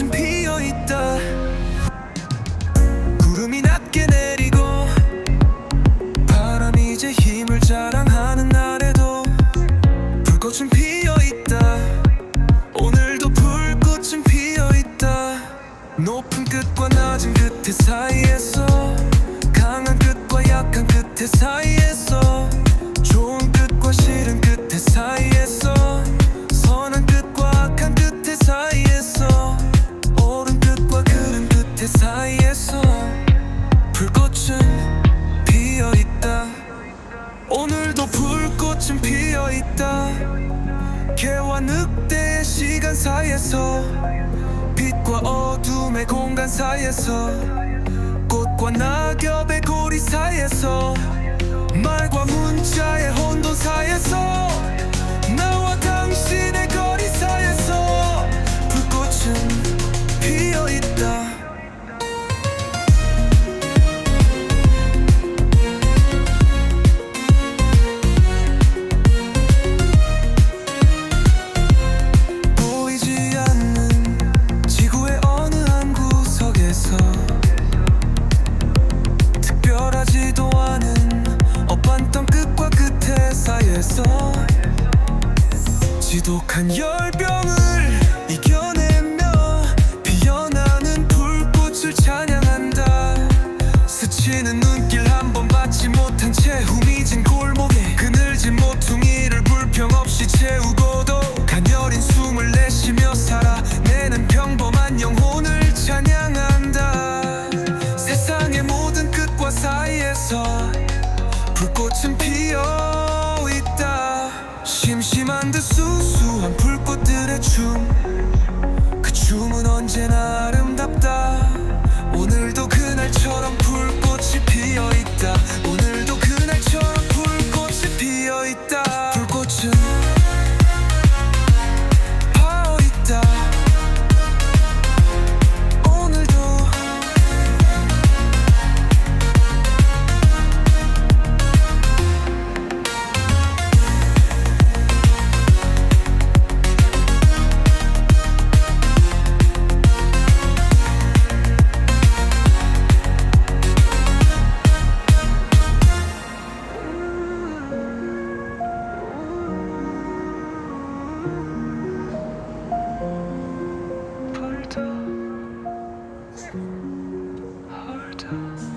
꽃은 피어있다. 구름이 낮게 내리고 바람이 이제 힘을 자랑하는 날에도 불꽃은 피어있다. 오늘도 불꽃은 피어있다. 높은 끝과 낮은 끝의 사이에서 강한 끝과 약한 끝의 사이에서 오늘도 불꽃은 피어 있다. 개와 늑대의 시간 사이에서 빛과 어둠의 공간 사이에서 꽃과 낙엽의 고리 사이에서 말 지독한 열병을 이겨내며 피어나는 불꽃을 찬양한다. 스치는 눈길 한 번 받지 못한 채 후미진 골목에 그늘진 모퉁이를 불평 없이 채우고도 가녀린 숨을 내쉬며 살아내는 평범한 영혼을 찬양한다. 세상의 모든 끝과 사이에서 불꽃은 피어 심심한 듯 수수한 불꽃들의 춤. 그 춤은 언제나 아름답다. 오늘도 just